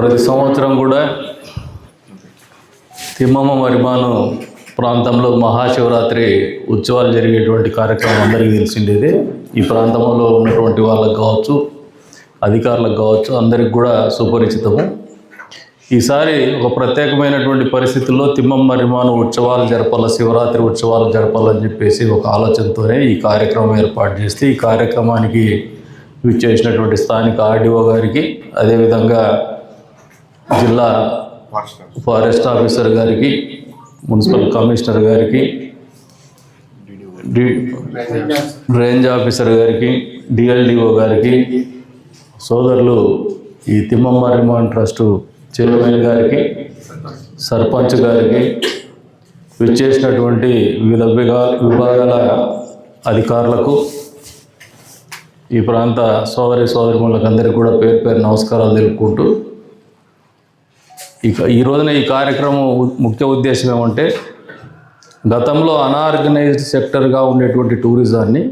ప్రతి సంవత్సరం కూడా తిమ్మమ్మ మరిమాను ప్రాంతంలో మహాశివరాత్రి ఉత్సవాలు జరిగేటువంటి కార్యక్రమం అందరికీ తెలిసిండేది. ఈ ప్రాంతంలో ఉన్నటువంటి వాళ్ళకు కావచ్చు అధికారులకు కావచ్చు అందరికి కూడా సుపరిచితము. ఈసారి ఒక ప్రత్యేకమైనటువంటి పరిస్థితుల్లో తిమ్మమ్మ మరిమాను ఉత్సవాలు జరపాల శివరాత్రి ఉత్సవాలు జరపాలని చెప్పేసి ఒక ఆలోచనతోనే ఈ కార్యక్రమం ఏర్పాటు చేస్తే ఈ కార్యక్రమానికి విచ్చేసినటువంటి స్థానిక ఆర్డీఓ గారికి అదేవిధంగా జిల్లా ఫారెస్ట్ ఆఫీసర్ గారికి మున్సిపల్ కమిషనర్ గారికి రేంజ్ ఆఫీసర్ గారికి డిఎల్డిఓ గారికి సోదరులు ఈ తిమ్మమ్మ రిమాండ్ ట్రస్ట్ చైర్మన్ గారికి సర్పంచ్ గారికి విచ్చేసినటువంటి వివిధ విభాగాల అధికారులకు ఈ ప్రాంత సోదరి సోదరిములకు అందరికీ కూడా పేరు పేరు నమస్కారాలు తెలుపుకుంటూ ఇక ఈ రోజున ఈ కార్యక్రమం ముఖ్య ఉద్దేశం ఏమంటే గతంలో అనార్గనైజ్డ్ సెక్టర్గా ఉండేటువంటి టూరిజాన్ని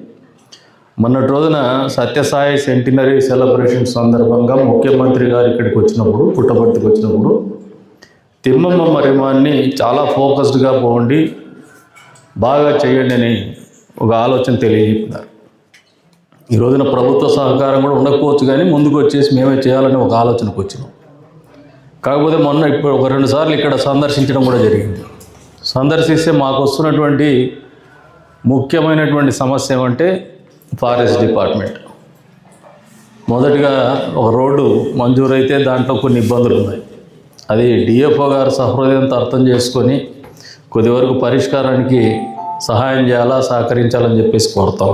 మొన్నటి రోజున సత్యసాయి సెంటినరీ సెలబ్రేషన్ సందర్భంగా ముఖ్యమంత్రి గారు ఇక్కడికి వచ్చినప్పుడు పుట్టపర్తికి వచ్చినప్పుడు తిమ్మమ్మ మరిమాన్ని చాలా ఫోకస్డ్గా పోండి బాగా చేయండి అని ఒక ఆలోచన తెలియజెప్పినారు ఈ రోజున ప్రభుత్వ సహకారం కూడా ఉండకపోవచ్చు కానీ ముందుకు వచ్చేసి మేమే చేయాలని ఒక ఆలోచనకు వచ్చినాం. కాకపోతే మొన్న ఇప్పుడు ఒక రెండు సార్లు ఇక్కడ సందర్శించడం కూడా జరిగింది. సందర్శిస్తే మాకు వస్తున్నటువంటి ముఖ్యమైనటువంటి సమస్య ఏమంటే ఫారెస్ట్ డిపార్ట్మెంట్. మొదటిగా ఒక రోడ్డు మంజూరైతే దాంట్లో కొన్ని ఇబ్బందులు ఉన్నాయి. అది డిఎఫ్ఓ గారు సహృదయంతో అర్థం చేసుకొని కొద్ది వరకు పరిష్కారానికి సహాయం చేయాలా సహకరించాలని చెప్పేసి కోరుతా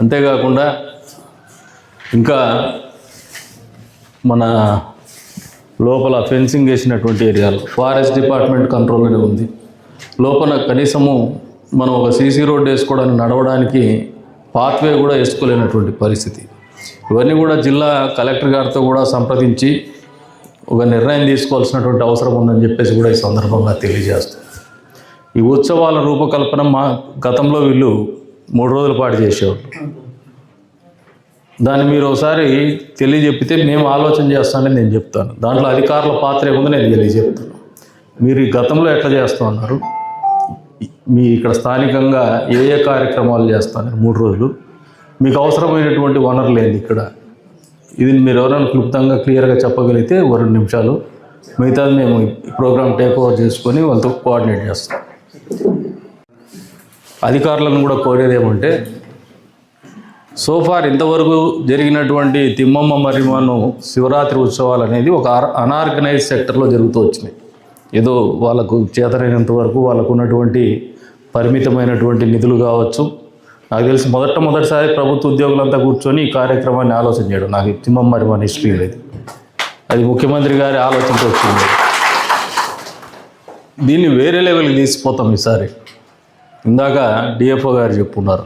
అంతేకాకుండా ఇంకా మన లోపల ఫెన్సింగ్ వేసినటువంటి ఏరియాలు ఫారెస్ట్ డిపార్ట్మెంట్ కంట్రోల్లోనే ఉంది. లోపల కనీసము మనం ఒక సీసీ రోడ్డు వేసుకోవడానికి నడవడానికి పాత్వే కూడా వేసుకోలేనటువంటి పరిస్థితి. ఇవన్నీ కూడా జిల్లా కలెక్టర్ గారితో కూడా సంప్రదించి ఒక నిర్ణయం తీసుకోవాల్సినటువంటి అవసరం ఉందని చెప్పేసి కూడా ఈ సందర్భంగా తెలియజేస్తాం ఈ ఉత్సవాల రూపకల్పన మా గతంలో వీళ్ళు మూడు రోజుల పాటు చేసేవాళ్ళు. దాన్ని మీరు ఒకసారి తెలియజెప్పితే మేము ఆలోచన చేస్తానని నేను చెప్తాను. దాంట్లో అధికారుల పాత్ర ఏముందో నేను తెలియజెప్తాను. మీరు ఈ గతంలో ఎట్లా చేస్తూ ఉన్నారు? మీ ఇక్కడ స్థానికంగా ఏ ఏ కార్యక్రమాలు చేస్తాను మూడు రోజులు. మీకు అవసరమైనటువంటి వనరులు ఏంది ఇక్కడ? ఇది మీరు ఎవరైనా క్లుప్తంగా క్లియర్గా చెప్పగలిగితే ఓ రెండు నిమిషాలు. మిగతాది మేము ప్రోగ్రామ్ టేక్ ఓవర్ చేసుకొని వాళ్ళతో కోఆర్డినేట్ చేస్తాం. అధికారులను కూడా కోరేది ఏమంటే సోఫార్ ఇంతవరకు జరిగినటువంటి తిమ్మమ్మ మరిమాను శివరాత్రి ఉత్సవాలు అనేది ఒక అనార్గనైజ్ సెక్టర్లో జరుగుతూ వచ్చినాయి. ఏదో వాళ్ళకు చేతనైనంత వరకు వాళ్ళకు ఉన్నటువంటి పరిమితమైనటువంటి నిధులు కావచ్చు. నాకు తెలిసి మొదట మొదటిసారి ప్రభుత్వ ఉద్యోగులంతా కూర్చొని ఈ కార్యక్రమాన్ని ఆలోచన చేయడం. నాకు ఈ తిమ్మమ్మ మరిమాన్ హిస్టరీ లేదు. అది ముఖ్యమంత్రి గారి ఆలోచనతో వచ్చింది. దీన్ని వేరే లెవెల్కి తీసిపోతాం ఈసారి. ఇందాక డిఎఫ్ఓ గారు చెప్పున్నారు.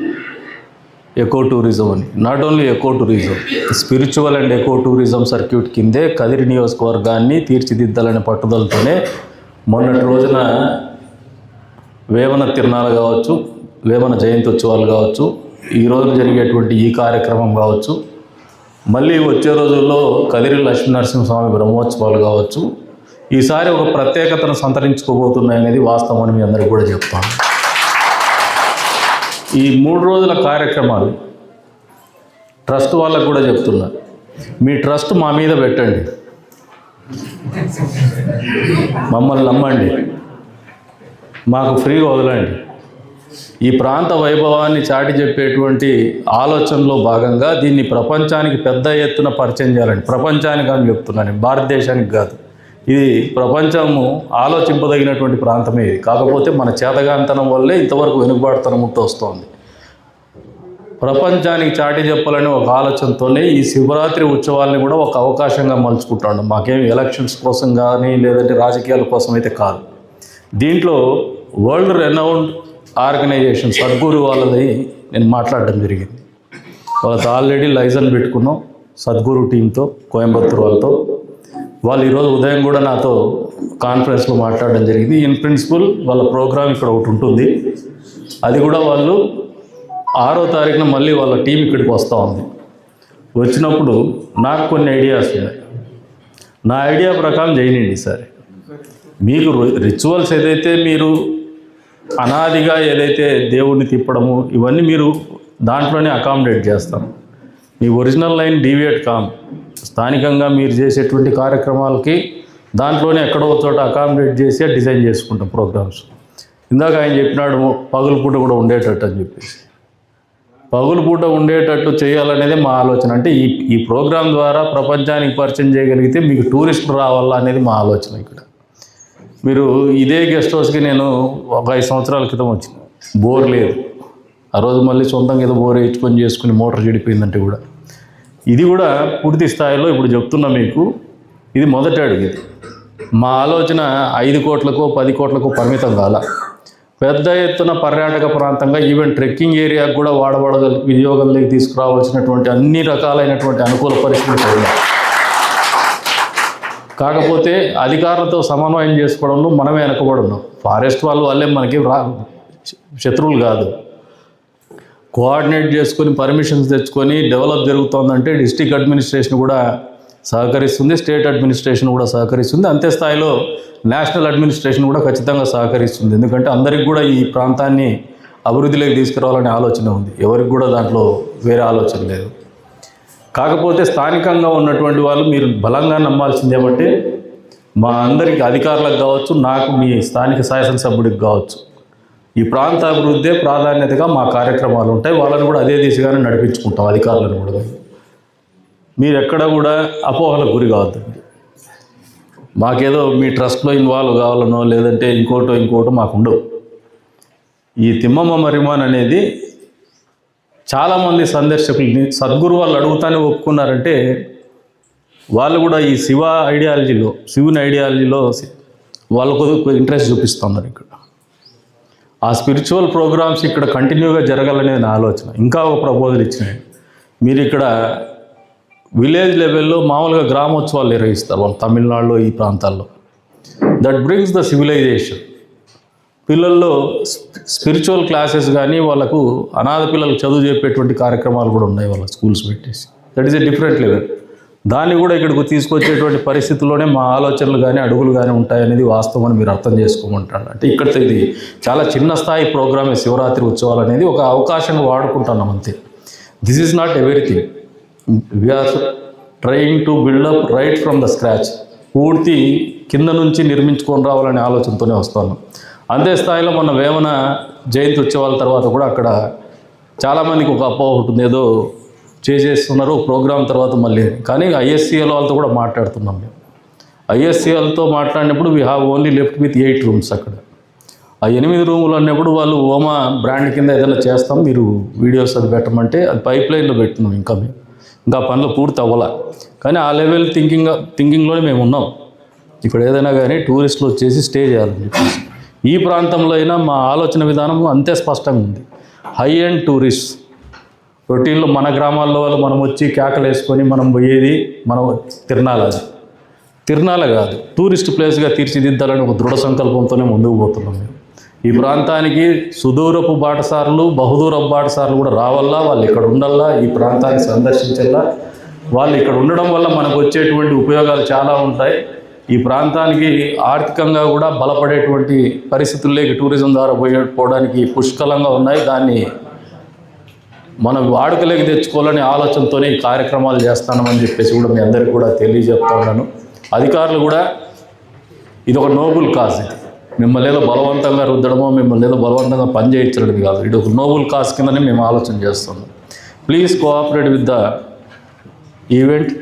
ఎకో టూరిజం అని. Not only eco tourism spiritual and eco tourism circuit కిందే కదిరి నియోజకవర్గాన్ని తీర్చిదిద్దాలనే పట్టుదలతోనే మొన్నటి రోజున వేమన తిరునాలు కావచ్చు వేమన జయంతి ఉత్సవాలు కావచ్చు ఈ రోజు జరిగేటువంటి ఈ కార్యక్రమం కావచ్చు మళ్ళీ వచ్చే రోజుల్లో కదిరి లక్ష్మీనరసింహస్వామి బ్రహ్మోత్సవాలు కావచ్చు ఈసారి ఒక ప్రత్యేకతను సంతరించుకోబోతున్నాయనేది వాస్తవం అని మీ అందరికీ కూడా చెప్తాను. ఈ మూడు రోజుల కార్యక్రమాలు ట్రస్ట్ వాళ్ళకు కూడా చెప్తున్నా. మీ ట్రస్ట్ మా మీద పెట్టండి. మమ్మల్ని నమ్మండి. మాకు ఫ్రీగా వదలండి. ఈ ప్రాంత వైభవాన్ని చాటి చెప్పేటువంటి ఆలోచనలో భాగంగా దీన్ని ప్రపంచానికి పెద్ద ఎత్తున పరిచయం చేయాలండి. ప్రపంచానికి అని చెప్తున్నాను భారతదేశానికి కాదు. ఇది ప్రపంచము ఆలోచింపదగినటువంటి ప్రాంతమే ఇది. కాకపోతే మన చేతగాంతనం వల్లే ఇంతవరకు వెనుకబాటుతనంతో వస్తోంది ప్రపంచానికి చాటి చెప్పాలని ఒక ఆలోచనతోనే ఈ శివరాత్రి ఉత్సవాల్ని కూడా ఒక అవకాశంగా మలుచుకుంటాడు. మాకేం ఎలక్షన్స్ కోసం కానీ లేదంటే రాజకీయాల కోసం అయితే కాదు. దీంట్లో వరల్డ్ రెనౌండ్ ఆర్గనైజేషన్ సద్గురు వాళ్ళని నేను మాట్లాడడం జరిగింది. వాళ్ళతో ఆల్రెడీ లైజన్ పెట్టుకున్నాం సద్గురు టీంతో కోయంబత్తూరు వాళ్ళతో. వాళ్ళు ఈరోజు ఉదయం కూడా నాతో కాన్ఫరెన్స్లో మాట్లాడడం జరిగింది. ఇన్ ప్రిన్సిపల్ వాళ్ళ ప్రోగ్రామ్ ఇక్కడ ఒకటి ఉంటుంది. అది కూడా వాళ్ళు ఆరో తారీఖున మళ్ళీ వాళ్ళ టీం ఇక్కడికి వస్తూ ఉంది. వచ్చినప్పుడు నాకు కొన్ని ఐడియాస్ ఉన్నాయి. నా ఐడియా ప్రకారం చేయనండి సరే. మీకు రిచువల్స్ ఏదైతే మీరు అనాదిగా ఏదైతే దేవుడిని తిప్పడము ఇవన్నీ మీరు దాంట్లోనే అకామిడేట్ చేస్తాం. మీ ఒరిజినల్ లైన్ డీవియేట్ కామ్. స్థానికంగా మీరు చేసేటువంటి కార్యక్రమాలకి దాంట్లోనే ఎక్కడో చోట అకామిడేట్ చేసి డిజైన్ చేసుకుంటాం ప్రోగ్రామ్స్. ఇందాక ఆయన చెప్పినాడు పగులు పూట కూడా ఉండేటట్టు అని చెప్పేసి. పగులు పూట ఉండేటట్టు చేయాలనేది మా ఆలోచన. అంటే ఈ ఈ ప్రోగ్రాం ద్వారా ప్రపంచానికి పరిచయం చేయగలిగితే మీకు టూరిస్టులు రావాలా అనేది మా ఆలోచన ఇక్కడ. మీరు ఇదే గెస్ట్ హౌస్కి నేను ఒక ఐదు సంవత్సరాల క్రితం వచ్చిన. బోర్ లేదు. ఆ రోజు మళ్ళీ సొంతంగా ఏదో బోర్ వేయించుకొని చేసుకుని మోటార్ చెడిపోయిందంటే కూడా. ఇది కూడా పూర్తి స్థాయిలో ఇప్పుడు చెప్తున్నా మీకు. ఇది మొదటి అడుగు ఇది. మా ఆలోచన ఐదు కోట్లకో పది కోట్లకో పరిమితం కాల. పెద్ద ఎత్తున పర్యాటక ప్రాంతంగా ఈవెన్ ట్రెక్కింగ్ ఏరియాకు కూడా వాడబడగల వినియోగంలోకి తీసుకురావాల్సినటువంటి అన్ని రకాలైనటువంటి అనుకూల పరిస్థితులు కాకపోతే అధికారులతో సమన్వయం చేసుకోవడంలో మనమే వెనకబడున్నాం ఫారెస్ట్ వాళ్ళు వాళ్ళే మనకి రా శత్రువులు కాదు. కోఆర్డినేట్ చేసుకొని పర్మిషన్స్ తెచ్చుకొని డెవలప్ జరుగుతోందంటే డిస్టిక్ అడ్మినిస్ట్రేషన్ కూడా సహకరిస్తుంది స్టేట్ అడ్మినిస్ట్రేషన్ కూడా సహకరిస్తుంది అంతే స్థాయిలో నేషనల్ అడ్మినిస్ట్రేషన్ కూడా ఖచ్చితంగా సహకరిస్తుంది. ఎందుకంటే అందరికి కూడా ఈ ప్రాంతాన్ని అభివృద్ధిలోకి తీసుకురావాలనే ఆలోచన ఉంది. ఎవరికి కూడా దాంట్లో వేరే ఆలోచన లేదు. కాకపోతే స్థానికంగా ఉన్నటువంటి వాళ్ళు మీరు బలంగా నమ్మాల్సింది ఏమంటే మా అందరికి అధికారులకు కావచ్చు నాకు మీ స్థానిక శాసనసభ్యుడికి కావచ్చు ఈ ప్రాంత అభివృద్ధే ప్రాధాన్యతగా మా కార్యక్రమాలు ఉంటాయి. వాళ్ళని కూడా అదే దిశగానే నడిపించుకుంటాం అధికారులను కూడా. మీరు ఎక్కడ కూడా అపోహలకు గురి కావద్దండి. మాకేదో మీ ట్రస్ట్లో ఇన్వాల్వ్ కావాలనో లేదంటే ఇంకోటో ఇంకోటో మాకు ఉండవు ఈ తిమ్మమ్మ మరిమాన్ అనేది చాలామంది సందర్శకుల్ని సద్గురు వాళ్ళు అడుగుతానే ఒప్పుకున్నారంటే వాళ్ళు కూడా ఈ శివ ఐడియాలజీలో శివుని ఐడియాలజీలో వాళ్ళకు ఇంట్రెస్ట్ చూపిస్తున్నారు ఇక్కడ. ఆ స్పిరిచువల్ ప్రోగ్రామ్స్ ఇక్కడ కంటిన్యూగా జరగాలనేది నా ఆలోచన. ఇంకా ఒక ప్రపోజల్ ఇచ్చినాయి మీరు ఇక్కడ విలేజ్ లెవెల్లో మామూలుగా గ్రామోత్సవాలు నిర్వహిస్తారు వాళ్ళు తమిళనాడులో ఈ ప్రాంతాల్లో. దట్ బ్రింగ్స్ ద సివిలైజేషన్ పిల్లల్లో స్పిరిచువల్ క్లాసెస్ కానీ వాళ్ళకు అనాథ పిల్లలకు చదువు చెప్పేటువంటి కార్యక్రమాలు కూడా ఉన్నాయి వాళ్ళ స్కూల్స్ పెట్టేసి. That is a different level దాన్ని కూడా ఇక్కడికి తీసుకొచ్చేటువంటి పరిస్థితుల్లోనే మా ఆలోచనలు కానీ అడుగులు కానీ ఉంటాయనేది వాస్తవం అని మీరు అర్థం చేసుకోమంటాడు అంటే ఇక్కడ ఇది చాలా చిన్న స్థాయి ప్రోగ్రామే శివరాత్రి ఉత్సవాలు అనేది ఒక అవకాశం వాడుకుంటున్నాం అంతే. This is not everything we are trying to build up right from the scratch పూర్తి కింద నుంచి నిర్మించుకొని రావాలనే ఆలోచనతోనే వస్తున్నాం. అంతే స్థాయిలో మన వేమన జయంతి ఉత్సవాల తర్వాత కూడా అక్కడ చాలామందికి ఒక అపోహ ఉంటుంది. ఏదో చేసేస్తున్నారు ప్రోగ్రామ్ తర్వాత మళ్ళీ. కానీ ఐఎస్సీఎల్ వాళ్ళతో కూడా మాట్లాడుతున్నాం మేము. ఐఎస్సీఎల్తో మాట్లాడినప్పుడు we have only left with eight rooms అక్కడ. ఆ ఎనిమిది రూములు అన్నప్పుడు వాళ్ళు ఓమా బ్రాండ్ కింద ఏదైనా చేస్తాం మీరు వీడియోస్ అది పెట్టమంటే అది పైప్ లైన్లో పెట్టున్నాం ఇంకా మేము. ఇంకా పనులు పూర్తి అవ్వాల? కానీ ఆ లెవెల్ థింకింగ్ థింకింగ్లోనే మేము ఉన్నాం. ఇక్కడ ఏదైనా కానీ టూరిస్టులు వచ్చేసి స్టే చేయాలని చెప్పేసి. ఈ ప్రాంతంలో అయినా మా ఆలోచన విధానం అంతే స్పష్టంగా ఉంది. హై అండ్ టూరిస్ట్ రొటీన్లో మన గ్రామాల్లో వాళ్ళు మనం వచ్చి కేకలు వేసుకొని మనం పోయేది మనం తిరణాల అది. తిరణాల కాదు టూరిస్ట్ ప్లేస్గా తీర్చిదిద్దాలని ఒక దృఢ సంకల్పంతోనే ముందుకు పోతున్నాం మేము. ఈ ప్రాంతానికి సుదూరపు బాటసారులు బహుదూరపు బాటసారులు కూడా రావాలా వాళ్ళు ఇక్కడ ఉండాలా ఈ ప్రాంతాన్ని సందర్శించాలా వాళ్ళు ఇక్కడ ఉండడం వల్ల మనకు వచ్చేటువంటి ఉపయోగాలు చాలా ఉంటాయి. ఈ ప్రాంతానికి ఆర్థికంగా కూడా బలపడేటువంటి పరిస్థితుల్లోకి టూరిజం ద్వారా పోయే పోవడానికి పుష్కలంగా ఉన్నాయి. దాన్ని మనం వాడుకలోకి తెచ్చుకోవాలనే ఆలోచనతోనే ఈ కార్యక్రమాలు చేస్తామని చెప్పేసి కూడా మీ అందరికీ కూడా తెలియజెప్తా ఉన్నాను. అధికారులు కూడా ఇది ఒక నోబుల్ కాజ్ ఇది. మిమ్మల్ని ఏదో బలవంతంగా రుద్దడమో మిమ్మల్ని ఏదో బలవంతంగా పని చేయించడం కాదు. ఇది ఒక నోబుల్ కాస్ కిందనే మేము ఆలోచన చేస్తున్నాం. Please cooperate with the event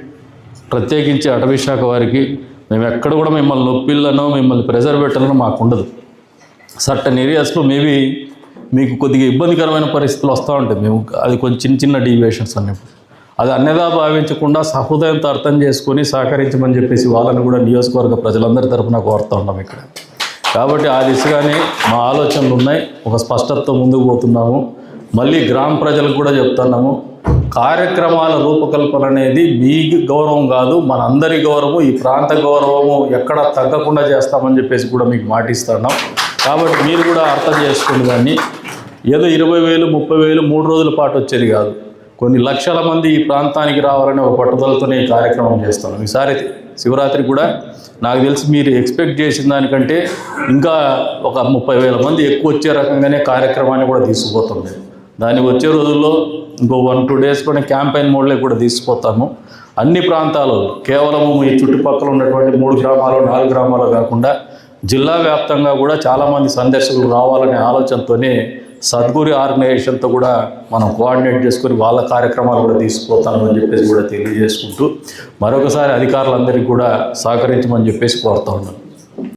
ప్రత్యేకించి అటవీ శాఖ వారికి మేము ఎక్కడ కూడా మిమ్మల్ని నొప్పిల్లనో మిమ్మల్ని ప్రెజర్ పెట్టాలనో మాకు ఉండదు. సర్టన్ ఏరియాస్లో మేబీ మీకు కొద్దిగా ఇబ్బందికరమైన పరిస్థితులు వస్తూ ఉంటాయి. మేము అది కొంచెం చిన్న చిన్న డీవియేషన్స్ అన్నప్పుడు అది అన్నదా భావించకుండా సహృదయంతో అర్థం చేసుకొని సహకరించమని చెప్పేసి వాళ్ళని కూడా నియోజకవర్గ ప్రజలందరి తరఫున కోరుతూ ఉన్నాం ఇక్కడ. కాబట్టి ఆ దిశగానే మా ఆలోచనలు ఉన్నాయి. ఒక స్పష్టతతో ముందుకు పోతున్నాము. మళ్ళీ గ్రామ ప్రజలకు కూడా చెప్తున్నాము. కార్యక్రమాల రూపకల్పన అనేది మీ గౌరవం కాదు మనందరి గౌరవం ఈ ప్రాంత గౌరవము ఎక్కడ తగ్గకుండా చేస్తామని చెప్పేసి కూడా మీకు మాటిస్తున్నాం. కాబట్టి మీరు కూడా అర్థం చేసుకుని దాన్ని. ఏదో ఇరవై వేలు ముప్పై వేలు మూడు రోజుల పాటు వచ్చేది కాదు. కొన్ని లక్షల మంది ఈ ప్రాంతానికి రావాలని ఒక పట్టుదలతోనే ఈ కార్యక్రమం చేస్తున్నాం. ఈసారి శివరాత్రి కూడా నాకు తెలిసి మీరు ఎక్స్పెక్ట్ చేసిన దానికంటే ఇంకా ఒక ముప్పై వేల మంది ఎక్కువ వచ్చే రకంగానే కార్యక్రమాన్ని కూడా తీసుకుపోతుంది దాన్ని వచ్చే రోజుల్లో ఇంకో వన్ టూ డేస్ కూడా క్యాంపెయిన్ మోడ్లో కూడా తీసుకుపోతాము. అన్ని ప్రాంతాలు కేవలము ఈ చుట్టుపక్కల ఉన్నటువంటి మూడు గ్రామాలు నాలుగు గ్రామాలు కాకుండా జిల్లా వ్యాప్తంగా కూడా చాలామంది సందర్శకులు రావాలనే ఆలోచనతోనే సద్గురి ఆర్గనైజేషన్తో కూడా మనం కోఆర్డినేట్ చేసుకొని వాళ్ళ కార్యక్రమాలు కూడా తీసుకుపోతామని చెప్పేసి కూడా తెలియజేసుకుంటూ మరొకసారి అధికారులందరికీ కూడా సహకరించమని చెప్పేసి కోరుతా ఉన్నాను.